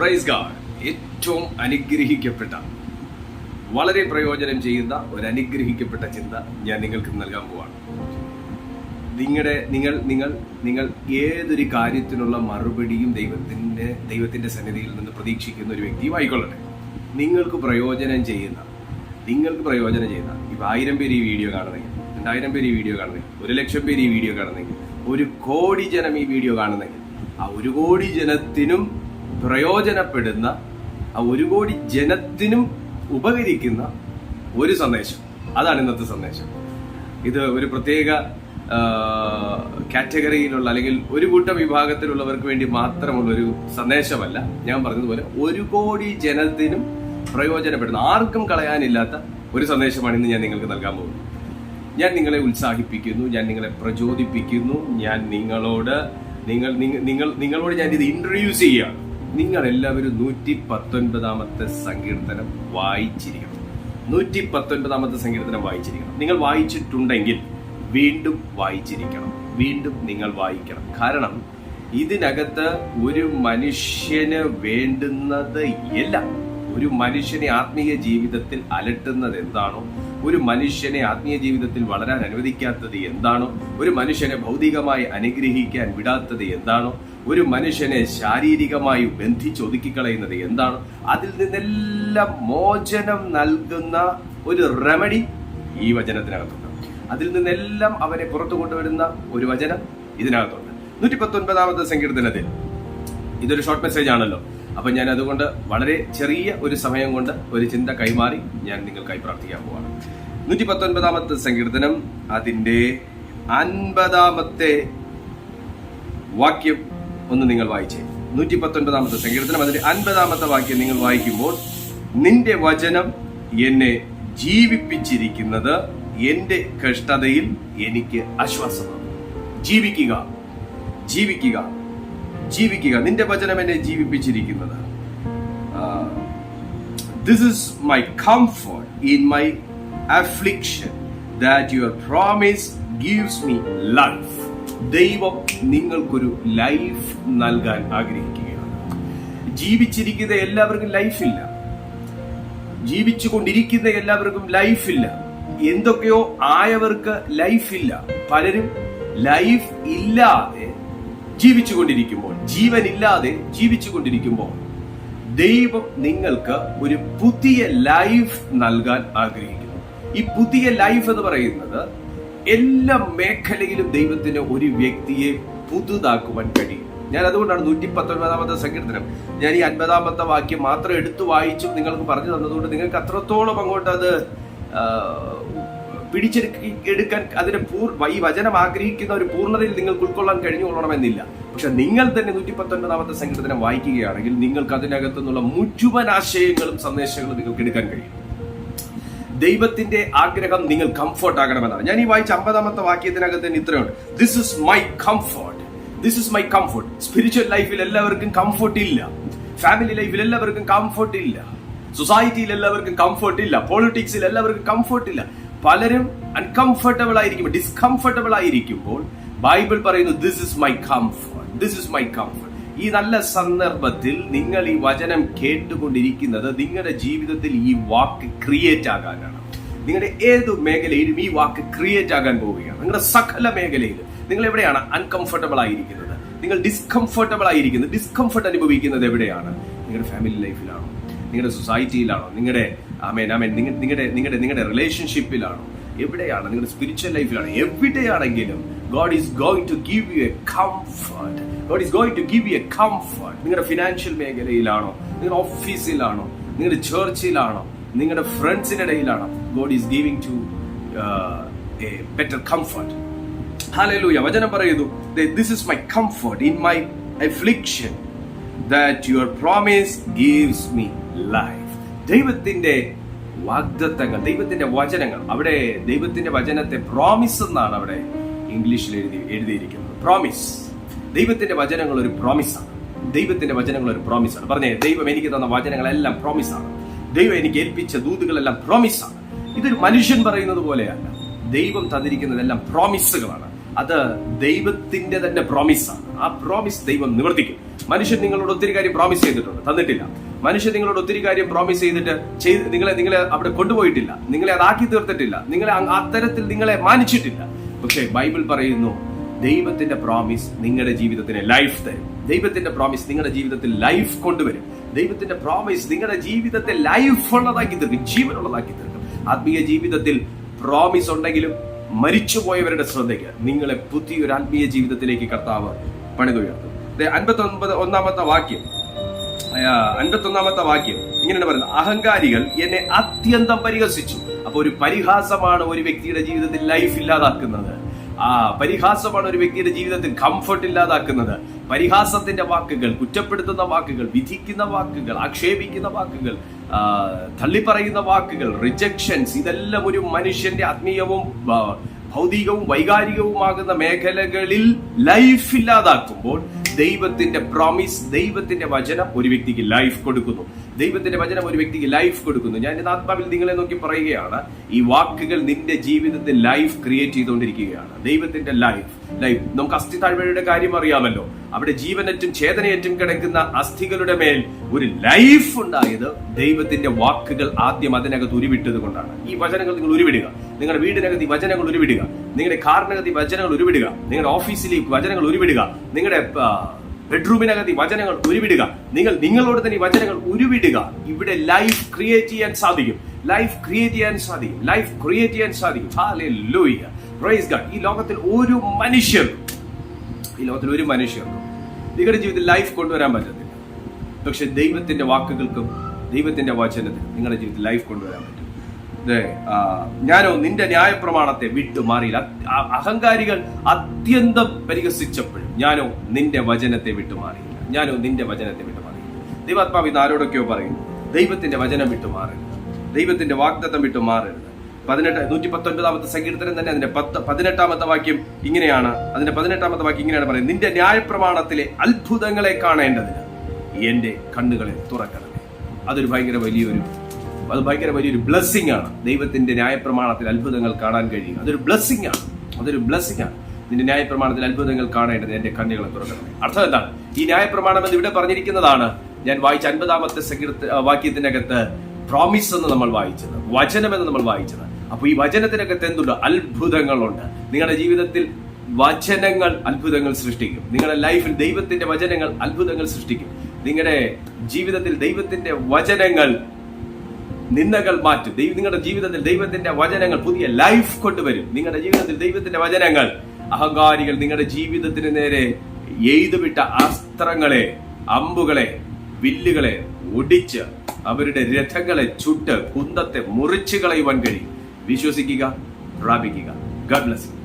Praise God ഏറ്റവും അനുഗ്രഹിക്കപ്പെട്ട വളരെ പ്രയോജനം ചെയ്യുന്ന ഒരു അനുഗ്രഹിക്കപ്പെട്ട ചിന്ത ഞാൻ നിങ്ങൾക്ക് നൽകാൻ പോവാണ്. നിങ്ങളുടെ നിങ്ങൾ നിങ്ങൾ നിങ്ങൾ ഏതൊരു കാര്യത്തിനുള്ള മറുപടിയും ദൈവത്തിന്റെ ദൈവത്തിന്റെ സന്നിധിയിൽ നിന്ന് പ്രതീക്ഷിക്കുന്ന ഒരു വ്യക്തിയും ആയിക്കൊള്ളട്ടെ. നിങ്ങൾക്ക് പ്രയോജനം ചെയ്യുന്ന നിങ്ങൾക്ക് പ്രയോജനം ചെയ്യുന്ന ഇപ്പം ആയിരം പേര് ഈ വീഡിയോ കാണുന്നെങ്കിൽ രണ്ടായിരം പേര് ഈ വീഡിയോ കാണുന്നെങ്കിൽ ഒരു ലക്ഷം പേര് ഈ വീഡിയോ കാണുന്നെങ്കിൽ ഒരു കോടി ജനം ഈ വീഡിയോ കാണുന്നെങ്കിൽ ആ ഒരു കോടി ജനത്തിനും പ്രയോജനപ്പെടുന്ന ആ ഒരു കോടി ജനത്തിനും ഉപകരിക്കുന്ന ഒരു സന്ദേശം. അതാണ് ഇന്നത്തെ സന്ദേശം. ഇത് ഒരു പ്രത്യേക കാറ്റഗറിയിലുള്ള അല്ലെങ്കിൽ ഒരു കൂട്ടം വിഭാഗത്തിലുള്ളവർക്ക് വേണ്ടി മാത്രമുള്ള ഒരു സന്ദേശമല്ല. ഞാൻ പറഞ്ഞതുപോലെ ഒരു കോടി ജനത്തിനും പ്രയോജനപ്പെടുന്ന ആർക്കും കളയാനില്ലാത്ത ഒരു സന്ദേശമാണ് ഇന്ന് ഞാൻ നിങ്ങൾക്ക് നൽകാൻ പോകുന്നത്. ഞാൻ നിങ്ങളെ ഉത്സാഹിപ്പിക്കുന്നു ഞാൻ നിങ്ങളെ പ്രചോദിപ്പിക്കുന്നു ഞാൻ നിങ്ങളോട് നിങ്ങൾ നിങ്ങൾ നിങ്ങളോട് ഞാൻ ഇത് ഇൻട്രൊഡ്യൂസ് ചെയ്യുകയാണ്. നിങ്ങൾ എല്ലാവരും നൂറ്റി പത്തൊൻപതാമത്തെ സങ്കീർത്തനം വായിച്ചിരിക്കണം. നൂറ്റി പത്തൊൻപതാമത്തെ സങ്കീർത്തനം വായിച്ചിരിക്കണം. നിങ്ങൾ വായിച്ചിട്ടുണ്ടെങ്കിൽ വീണ്ടും വായിച്ചിരിക്കണം. വീണ്ടും നിങ്ങൾ വായിക്കണം. കാരണം ഇതിനകത്ത് ഒരു മനുഷ്യന് വേണ്ടുന്നത് എല്ലാം. ഒരു മനുഷ്യനെ ആത്മീയ ജീവിതത്തിൽ അലട്ടുന്നത് എന്താണോ ഒരു മനുഷ്യനെ ആത്മീയ ജീവിതത്തിൽ വളരാൻ അനുവദിക്കാത്തത് എന്താണോ ഒരു മനുഷ്യനെ ഭൗതികമായി അനുഗ്രഹിക്കാൻ വിടാത്തത് എന്താണോ ഒരു മനുഷ്യനെ ശാരീരികമായി ബന്ധിച്ചൊതുക്കിക്കളയുന്നത് എന്താണ്? അതിൽ നിന്നെല്ലാം മോചനം നൽകുന്ന ഒരു റെമഡി ഈ വചനത്തിനകത്തുണ്ട്. അതിൽ നിന്നെല്ലാം അവനെ പുറത്തു കൊണ്ടുവരുന്ന ഒരു വചനം ഇതിനകത്തുണ്ട്. നൂറ്റി പത്തൊൻപതാമത്തെ സങ്കീർത്തനത്തിൽ. ഇതൊരു ഷോർട്ട് മെസ്സേജ് ആണല്ലോ. അപ്പൊ ഞാൻ അതുകൊണ്ട് വളരെ ചെറിയ ഒരു സമയം കൊണ്ട് ഒരു ചിന്ത കൈമാറി ഞാൻ നിങ്ങൾക്കായി പ്രാർത്ഥിക്കാൻ പോവാണ്. നൂറ്റി പത്തൊൻപതാമത്തെ സങ്കീർത്തനം അതിന്റെ അൻപതാമത്തെ വാക്യം ഒന്ന് നിങ്ങൾ വായിച്ചേ. നൂറ്റി പത്തൊൻപതാമത്തെ സങ്കീർത്തനം അതിന്റെ അൻപതാമത്തെ വാക്യം നിങ്ങൾ വായിക്കുമ്പോൾ നിന്റെ വചനം എന്നെ ജീവിപ്പിച്ചിരിക്കുന്നത് എന്റെ കഷ്ടതയിൽ എനിക്ക് ആശ്വാസമാണ്. ജീവിക്കുക ജീവിക്കുക ജീവിക്കുക. നിന്റെ വചനം എന്നെ ജീവിപ്പിച്ചിരിക്കുന്നത്. This is my comfort in my affliction that your promise gives me life ദൈവം നിങ്ങൾക്കൊരു ലൈഫ് നൽകാൻ ആഗ്രഹിക്കുകയാണ്. ജീവിച്ചിരിക്കുന്ന എല്ലാവർക്കും ലൈഫില്ല. ജീവിച്ചുകൊണ്ടിരിക്കുന്ന എല്ലാവർക്കും ലൈഫില്ല. എന്തൊക്കെയോ ആയവർക്ക് ലൈഫില്ല. പലരും ലൈഫ് ഇല്ലാതെ ജീവിച്ചു ജീവിച്ചുകൊണ്ടിരിക്കുമ്പോൾ ജീവനില്ലാതെ ജീവിച്ചുകൊണ്ടിരിക്കുമ്പോൾ ദൈവം നിങ്ങൾക്ക് ഒരു പുതിയ ലൈഫ് നൽകാൻ ആഗ്രഹിക്കുന്നു. ഈ പുതിയ ലൈഫ് എന്ന് പറയുന്നത് എല്ലാ മേഖലയിലും ദൈവത്തിന് ഒരു വ്യക്തിയെ പുതുതാക്കുവാൻ കഴിയും. ഞാൻ അതുകൊണ്ടാണ് നൂറ്റി പത്തൊൻപതാമത്തെ സങ്കീർത്തനം. ഞാൻ ഈ അൻപതാമത്തെ വാക്യം മാത്രം എടുത്തു വായിച്ചു നിങ്ങൾക്ക് പറഞ്ഞു തന്നതുകൊണ്ട് നിങ്ങൾക്ക് അത്രത്തോളം അങ്ങോട്ട് അത് പിടിച്ചെടുക്കാൻ അതിന്റെ പൂർ ഈ വചനം ആഗ്രഹിക്കുന്ന ഒരു പൂർണതയിൽ നിങ്ങൾക്ക് ഉൾക്കൊള്ളാൻ കഴിഞ്ഞുകൊള്ളണമെന്നില്ല. പക്ഷെ നിങ്ങൾ തന്നെ നൂറ്റി പത്തൊൻപതാമത്തെ സങ്കീർത്തനം വായിക്കുകയാണെങ്കിൽ നിങ്ങൾക്ക് അതിനകത്തുനിന്നുള്ള മുഴുവൻ ആശയങ്ങളും സന്ദേശങ്ങളും നിങ്ങൾക്ക് എടുക്കാൻ കഴിയും. ദൈവത്തിന്റെ ആഗ്രഹം നിങ്ങൾ കംഫർട്ട് ആകണമെന്നാണ്. ഞാൻ ഈ വായിച്ച അമ്പതാമത്തെ വാക്യത്തിനകത്ത് തന്നെ ഇത്രയുണ്ട്. This is my comfort this is my comfort spiritual ലൈഫിൽ എല്ലാവർക്കും കംഫർട്ട് ഇല്ല. ഫാമിലി ലൈഫിൽ എല്ലാവർക്കും കംഫർട്ട് ഇല്ല. സൊസൈറ്റിയിൽ എല്ലാവർക്കും കംഫർട്ട് ഇല്ല. പോളിറ്റിക്സിൽ എല്ലാവർക്കും കംഫർട്ട് ഇല്ല. പലരും അൺകംഫർട്ടബിൾ ആയിരിക്കുമ്പോൾ ഡിസ്കംഫർട്ടബിൾ ആയിരിക്കുമ്പോൾ ബൈബിൾ പറയുന്നു this is my comfort this is my comfort ഈ നല്ല സന്ദർഭത്തിൽ നിങ്ങൾ ഈ വചനം കേട്ടുകൊണ്ടിരിക്കുന്നത് നിങ്ങളുടെ ജീവിതത്തിൽ ഈ വാക്ക് ക്രിയേറ്റ് ആകാനാണ്. നിങ്ങളുടെ ഏത് മേഖലയിലും ഈ വാക്ക് ക്രിയേറ്റ് ആകാൻ പോവുകയാണ്. നിങ്ങളുടെ സകല മേഖലയിൽ നിങ്ങൾ എവിടെയാണ്? അൺകംഫർട്ടബിൾ ആയിരിക്കുന്നത്. നിങ്ങൾ ഡിസ്കംഫർട്ടബിൾ ആയിരിക്കുന്നത് ഡിസ്കംഫർട്ട് അനുഭവിക്കുന്നത് എവിടെയാണ്? നിങ്ങളുടെ ഫാമിലി ലൈഫിലാണോ നിങ്ങളുടെ സൊസൈറ്റിയിലാണോ നിങ്ങളുടെ ആമേൻ ആമേൻ നിങ്ങളുടെ നിങ്ങളുടെ നിങ്ങളുടെ റിലേഷൻഷിപ്പിലാണോ എവിടെയാണ്? നിങ്ങളുടെ സ്പിരിച്വൽ ലൈഫിലാണ് എവിടെയാണെങ്കിലും God is going to give you a comfort God is going to give you a comfort നിങ്ങളുടെ ഫിനാൻഷ്യൽ മേഖലയിലാണോ? നിങ്ങളുടെ ഓഫീസിലാണോ നിങ്ങളുടെ ചേർച്ചിലാണോ നിങ്ങളുടെ ഫ്രണ്ട്സിന്റെ ഇടയിലാണോ? God is giving to a better comfort ഹാലൂയ വചനം പറയുന്നു this is my comfort in my affliction that your promise gives me life ദൈവത്തിന്റെ വാഗ്ദത്തങ്ങൾ ദൈവത്തിന്റെ വചനങ്ങൾ. അവിടെ ദൈവത്തിന്റെ വചനത്തെ പ്രോമിസ് എന്നാണ് അവിടെ ഇംഗ്ലീഷിൽ എഴുതി എഴുതിയിരിക്കുന്നത്. പ്രോമിസ് ദൈവത്തിന്റെ വചനങ്ങൾ ഒരു പ്രോമിസാണ് ദൈവത്തിന്റെ വചനങ്ങൾ ഒരു പ്രോമിസാണ് പറഞ്ഞേ ദൈവം എനിക്ക് തന്ന വചനങ്ങളെല്ലാം പ്രോമിസാണ് ദൈവം എനിക്ക് ഏൽപ്പിച്ച ദൂതുകളെല്ലാം പ്രോമിസാണ് ഇതൊരു മനുഷ്യൻ പറയുന്നത് പോലെയല്ല. ദൈവം തന്നിരിക്കുന്നതെല്ലാം പ്രോമിസുകളാണ് അത് ദൈവത്തിന്റെ തന്നെ പ്രോമിസാണ് ആ പ്രോമിസ് ദൈവം നിവർത്തിക്കും. മനുഷ്യൻ നിങ്ങളോട് ഒത്തിരി കാര്യം പ്രോമിസ് ചെയ്തിട്ടുണ്ട്. തന്നിട്ടില്ല. മനുഷ്യൻ നിങ്ങളോട് ഒത്തിരി കാര്യം പ്രോമിസ് ചെയ്തിട്ട് ചെയ്ത് നിങ്ങളെ നിങ്ങളെ അവിടെ കൊണ്ടുപോയിട്ടില്ല. നിങ്ങളെ അതാക്കി തീർത്തിട്ടില്ല. നിങ്ങളെ അത്തരത്തിൽ നിങ്ങളെ മാനിച്ചിട്ടില്ല. പക്ഷേ ബൈബിൾ പറയുന്നു ദൈവത്തിന്റെ പ്രോമിസ് നിങ്ങളുടെ ജീവിതത്തിന് ലൈഫ് തരും. ദൈവത്തിന്റെ പ്രോമിസ് നിങ്ങളുടെ ജീവിതത്തിൽ ലൈഫ് കൊണ്ടുവരും. ദൈവത്തിന്റെ പ്രോമിസ് നിങ്ങളുടെ ജീവിതത്തെ ലൈഫ് ഉള്ളതാക്കി തീർക്കും. ജീവനുള്ളതാക്കി തീർക്കും. ആത്മീയ ജീവിതത്തിൽ പ്രോമിസ് ഉണ്ടെങ്കിലും മരിച്ചുപോയവരുടെ ശ്രദ്ധയ്ക്ക് നിങ്ങളെ പുതിയൊരു ആത്മീയ ജീവിതത്തിലേക്ക് കർത്താവ് പണിതുയർത്തും. അൻപത്തി ഒൻപത് ഒന്നാമത്തെ വാക്യം. അൻപത്തി ഒന്നാമത്തെ വാക്യം. ഇങ്ങനെയാണ് പറയുന്നത്. അഹങ്കാരികൾ എന്നെ അത്യന്തം പരിഹസിച്ചു. അപ്പൊ ഒരു പരിഹാസമാണ് ഒരു വ്യക്തിയുടെ ജീവിതത്തിൽ ലൈഫ് ഇല്ലാതാക്കുന്നത്. ആ പരിഹാസമാണ് ഒരു വ്യക്തിയുടെ ജീവിതത്തിൽ കംഫർട്ട് ഇല്ലാതാക്കുന്നത്. പരിഹാസത്തിന്റെ വാക്കുകൾ കുറ്റപ്പെടുത്തുന്ന വാക്കുകൾ വിധിക്കുന്ന വാക്കുകൾ ആക്ഷേപിക്കുന്ന വാക്കുകൾ തള്ളി തള്ളിപ്പറയുന്ന വാക്കുകൾ റിജക്ഷൻസ് ഇതെല്ലാം ഒരു മനുഷ്യന്റെ ആത്മീയവും ഭൗതികവും വൈകാരികവുമാകുന്ന മേഖലകളിൽ ലൈഫ് ഇല്ലാതാക്കുമ്പോൾ ദൈവത്തിന്റെ പ്രോമിസ് ദൈവത്തിന്റെ വചനം ഒരു വ്യക്തിക്ക് ലൈഫ് കൊടുക്കുന്നു. ദൈവത്തിന്റെ വചനം ഒരു വ്യക്തിക്ക് ലൈഫ് കൊടുക്കുന്നു. ഞാൻ എന്റെ ആത്മാവിൽ നിങ്ങളെ നോക്കി പറയുകയാണ് ഈ വാക്കുകൾ നിന്റെ ജീവിതത്തിൽ ലൈഫ് ക്രിയേറ്റ് ചെയ്തുകൊണ്ടിരിക്കുകയാണ്. ദൈവത്തിന്റെ ലൈഫ് ലൈഫ് നമുക്ക് അസ്ഥി താഴ്വരയുടെ കാര്യം അറിയാമല്ലോ. അവിടെ ജീവനറ്റും ചേതനയറ്റും കിടക്കുന്ന അസ്ഥികളുടെ മേൽ ഒരു ലൈഫ് ഉണ്ടായത് ദൈവത്തിന്റെ വാക്കുകൾ ആദ്യം അതിനകത്ത് ഉരുവിട്ടത് കൊണ്ടാണ്. ഈ വചനങ്ങൾ നിങ്ങൾ ഉരുവിടുക. നിങ്ങളുടെ വീടിനകത്ത് ഈ വചനങ്ങൾ ഉരുവിടുക. നിങ്ങളുടെ കാറിനകത്ത് ഈ വചനങ്ങൾ ഉരുവിടുക. നിങ്ങളുടെ ഓഫീസിലേക്ക് വചനങ്ങൾ ഉരുവിടുക. നിങ്ങളുടെ ബെഡ്റൂമിനകത്ത് ഈ വചനങ്ങൾ ഉരുവിടുക. നിങ്ങൾ നിങ്ങളോട് തന്നെ ഈ വചനങ്ങൾ ഉരുവിടുക. ഇവിടെ ലൈഫ് ക്രിയേറ്റ് ചെയ്യാൻ സാധിക്കും. ലൈഫ് ക്രിയേറ്റ് ചെയ്യാൻ സാധിക്കും. ലൈഫ് ക്രിയേറ്റ് ചെയ്യാൻ സാധിക്കും. ഈ ലോകത്തിൽ ഒരു മനുഷ്യർ ഈ ലോകത്തിൽ ഒരു മനുഷ്യർ നിങ്ങളുടെ ജീവിതത്തിൽ ലൈഫ് കൊണ്ടുവരാൻ പറ്റത്തില്ല. പക്ഷെ ദൈവത്തിന്റെ വാക്കുകൾക്കും ദൈവത്തിന്റെ വചനത്തിനും നിങ്ങളുടെ ജീവിതത്തിൽ ലൈഫ് കൊണ്ടുവരാൻ പറ്റും. ഞാനോ നിന്റെ ന്യായപ്രമാണത്തെ വിട്ടു മാറിയില്ല അഹങ്കാരികൾ അത്യന്തം പരിഹസിച്ചപ്പോഴും ഞാനോ നിന്റെ വചനത്തെ വിട്ടു മാറിയില്ല ഞാനോ നിന്റെ വചനത്തെ വിട്ടു മാറിയില്ല ദൈവാത്മാവ് ഇത് ആരോടൊക്കെയോ പറയുന്നു ദൈവത്തിന്റെ വചനം വിട്ടു മാറരുത് ദൈവത്തിന്റെ വാഗ്ദത്തം വിട്ടു മാറരുത് പതിനെട്ട് നൂറ്റി പത്തൊൻപതാമത്തെ സങ്കീർത്തനം തന്നെ അതിന്റെ പത്ത് പതിനെട്ടാമത്തെ വാക്യം ഇങ്ങനെയാണ്. അതിന്റെ പതിനെട്ടാമത്തെ വാക്യം ഇങ്ങനെയാണ് പറയുന്നത്. നിന്റെ ന്യായപ്രമാണത്തിലെ അത്ഭുതങ്ങളെ കാണേണ്ടതിന് എന്റെ കണ്ണുകളെ തുറക്കണമേ. അതൊരു ഭയങ്കര വലിയൊരു അത് ഭയങ്കര വലിയൊരു ബ്ലെസ്സിങ് ആണ്. ദൈവത്തിന്റെ ന്യായപ്രമാണത്തിൽ അത്ഭുതങ്ങൾ കാണാൻ കഴിയും അതൊരു ബ്ലെസ്സിങ് ആണ്. അതൊരു ബ്ലെസ്സിങ് ആണ്. നിന്റെ ന്യായപ്രമാണത്തിൽ അത്ഭുതങ്ങൾ കാണേണ്ടത് എന്റെ കണ്ണുകളെ തുറക്കണം അർത്ഥം എന്താണ്? ഈ ന്യായപ്രമാണം എന്ന് ഇവിടെ പറഞ്ഞിരിക്കുന്നതാണ് ഞാൻ വായിച്ച അൻപതാമത്തെ സങ്കീർത്ത വാക്യത്തിനകത്ത് പ്രോമിസ് എന്ന് നമ്മൾ വായിച്ചത് വചനം എന്ന് നമ്മൾ വായിച്ചത്. അപ്പൊ ഈ വചനത്തിനകത്ത് എന്തുണ്ട്? അത്ഭുതങ്ങളുണ്ട്. നിങ്ങളുടെ ജീവിതത്തിൽ വചനങ്ങൾ അത്ഭുതങ്ങൾ സൃഷ്ടിക്കും. നിങ്ങളുടെ ലൈഫിൽ ദൈവത്തിന്റെ വചനങ്ങൾ അത്ഭുതങ്ങൾ സൃഷ്ടിക്കും. നിങ്ങളുടെ ജീവിതത്തിൽ ദൈവത്തിന്റെ വചനങ്ങൾ നിന്ദകൾ മാറ്റും. ദൈവം നിങ്ങളുടെ ജീവിതത്തിൽ ദൈവത്തിന്റെ വചനങ്ങൾ പുതിയ ലൈഫ് കൊണ്ടുവരും. നിങ്ങളുടെ ജീവിതത്തിൽ ദൈവത്തിന്റെ വചനങ്ങൾ അഹങ്കാരികൾ നിങ്ങളുടെ ജീവിതത്തിന് നേരെ എയ്തുവിട്ട അസ്ത്രങ്ങളെ അമ്പുകളെ വില്ലുകളെ ഒടിച്ച് അവരുടെ രഥങ്ങളെ ചുട്ട് കുന്തത്തെ മുറിച്ചു കളയുവാൻ കഴിയും. വിശ്വസിക്കുക പ്രാപിക്കുക. ഗഡ് ബ്ലസ്